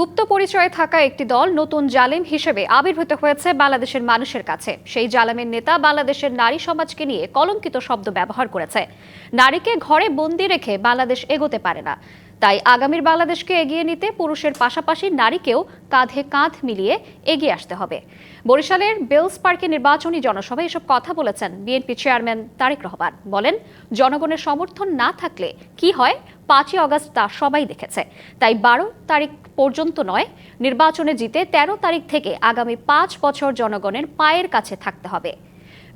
গুপ্ত পরিচয়ে থাকা একটি দল নতুন জালেম হিসেবে আবির্ভূত হয়েছে বাংলাদেশের মানুষের কাছে। সেই জালেমের নেতা বাংলাদেশের নারী সমাজকে নিয়ে কলঙ্কিত শব্দ ব্যবহার করেছে। নারীকে ঘরে বন্দি রেখে বাংলাদেশ এগোতে পারে না। তাই আগামীর বাংলাদেশকে এগিয়ে নিতে পুরুষের পাশাপাশি নারীকেও কাঁধে কাঁধ মিলিয়ে এগিয়ে আসতে হবে। বরিশালের বেলস পার্কে নির্বাচনী জনসভায় এসব কথা বলেছেন বিএনপি চেয়ারম্যান তারেক রহমান। বলেন, জনগণের সমর্থন না থাকলে কি হয়? পাঁচই অগস্ট তা সবাই দেখেছে। তাই বারো তারিখ পর্যন্ত নয়, নির্বাচনে জিতে ১৩ তারিখ থেকে আগামী পাঁচ বছর জনগণের পায়ের কাছে থাকতে হবে।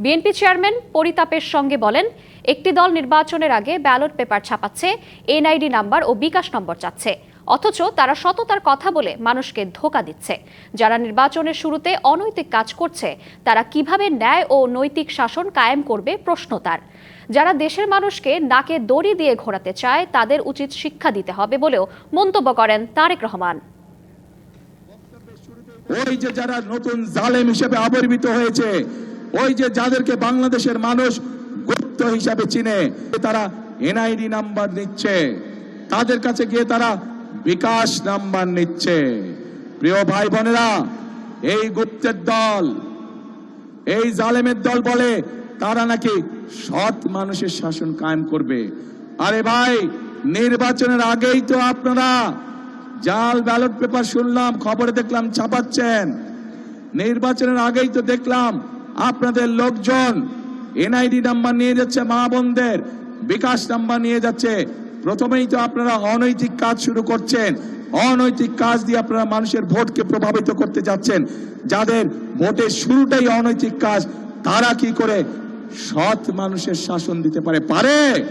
বিএনপি চেয়ারম্যান পরিতাপের সঙ্গে বলেন, একটি দল নির্বাচনের আগে ব্যালট পেপার ছাপাচ্ছে, এনআইডি নাম্বার ও বিকাশ নম্বর চাচ্ছে। অথচ তারা সততার কথা বলে মানুষকে ধোকা দিচ্ছে। যারা নির্বাচনের শুরুতে অনৈতিক কাজ করছে, তারা কীভাবে ন্যায় ও নৈতিক শাসন কায়েম করবে প্রশ্ন তার। যারা দেশের মানুষকে নাকে দড়ি দিয়ে ঘোরাতে চায়, তাদের উচিত শিক্ষা দিতে হবে বলেও মন্তব্য করেন তারেক রহমান। ওই যে যারা নতুন জালেম হিসেবে আবির্ভূত হয়েছে ওই যে যাদেরকে বাংলাদেশের মানুষ গুপ্ত হিসাবে চিনে, তারা এনআইডি নাম্বার নিচ্ছে। তাদের কাছে গিয়ে তারা বিকাশ নাম্বার নিচ্ছে। প্রিয় ভাই বোনেরা, এই গুপ্তের দল, এই জালেমের দল বলে তারা নাকি সৎ মানুষের শাসন কায়েম করবে। আরে ভাই, নির্বাচনের আগেই তো আপনারা জাল ব্যালট পেপার শুনলাম, খবরে দেখলাম, ছাপাচ্ছেন। নির্বাচনের আগেই তো দেখলাম আপনাদের লোকজন এনআইডি নাম্বার নিয়ে যাচ্ছে মা বোনদের, বিকাশ নাম্বার নিয়ে যাচ্ছে। প্রথমেই তো আপনারা অনৈতিক কাজ শুরু করছেন। অনৈতিক কাজ দিয়ে আপনারা মানুষের ভোটকে প্রভাবিত করতে যাচ্ছেন। যাদের ভোটের শুরুটাই অনৈতিক কাজ, তারা কি করে সৎ মানুষের শাসন দিতে পারে? পারে?